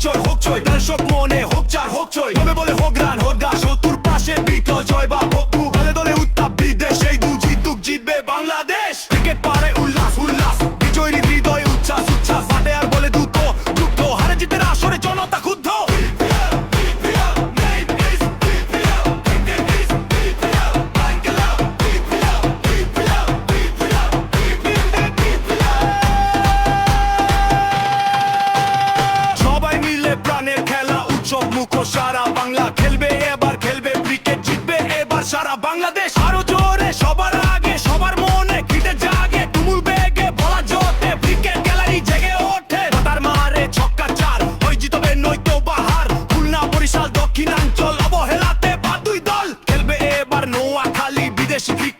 就。মুখো সারা বাংলা খেলবে, এবার খেলবে ক্রিকেট জিতবে, এবার সারা বাংলাদেশ। আরও জোরে, সবার আগে, সবার মনে খিদে জাগে, তুমুল বেগে বলা জোতে ক্রিকেট গ্যালারি জেগে ওঠে। তার মারে ছক্কা চার, ওই জিতবে নয়তো বাহার খুলনা, বরিশাল, দক্ষিণাঞ্চল অবহেলাতে বা দুই দল। খেলবে এবার নোয়াখালী বিদেশি ক্রিকেট